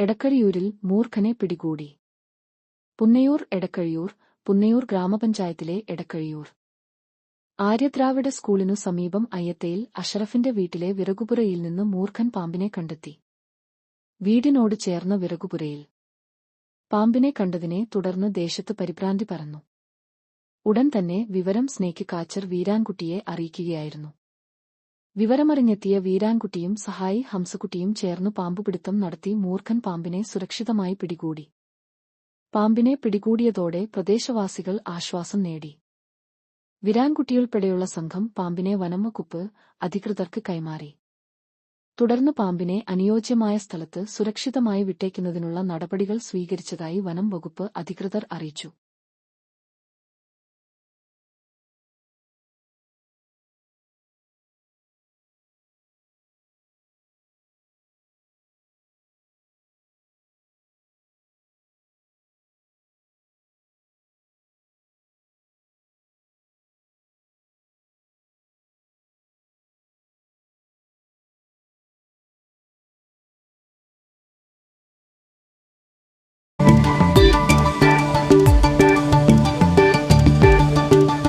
എടക്കഴിയൂരിൽ മൂർഖനെ പിടികൂടി. പുന്നയൂർ എടക്കഴിയൂർ പുന്നയൂർ ഗ്രാമപഞ്ചായത്തിലെ എടക്കഴിയൂർ. ആര്യദ്രാവിഡ സ്കൂളിനു സമീപം അയ്യത്തയിൽ അഷറഫിന്റെ വീട്ടിലെ വിറകുപുരയിൽ നിന്ന് മൂർഖൻ പാമ്പിനെ കണ്ടെത്തി. വീടിനോട് ചേർന്ന വിറകുപുരയിൽ. പാമ്പിനെ കണ്ടതിനെ തുടർന്ന് ദേശത്ത് പരിഭ്രാന്തി പരന്നു. ഉടൻ തന്നെ വിവരം സ്നേക്ക് കാച്ചർ വീരാൻകുട്ടിയെ അറിയിക്കുകയായിരുന്നു. വിവരമറിഞ്ഞെത്തിയ വീരാൻകുട്ടിയും സഹായി ഹംസക്കുട്ടിയും ചേർന്നു പാമ്പുപിടുത്തം നടത്തി മൂർഖൻ പാമ്പിനെ സുരക്ഷിതമായി പിടികൂടി. പാമ്പിനെ പിടികൂടിയതോടെ പ്രദേശവാസികൾ ആശ്വാസം നേടി. വിരാൻകുട്ടിയുൾപ്പെടെയുള്ള സംഘം പാമ്പിനെ വനംവകുപ്പ് അധികൃതർക്ക് കൈമാറി. തുടർന്ന് പാമ്പിനെ അനുയോജ്യമായ സ്ഥലത്ത് സുരക്ഷിതമായി വിട്ടേക്കുന്നതിനുള്ള നടപടികൾ സ്വീകരിച്ചതായി വനം വകുപ്പ് അധികൃതർ അറിയിച്ചു.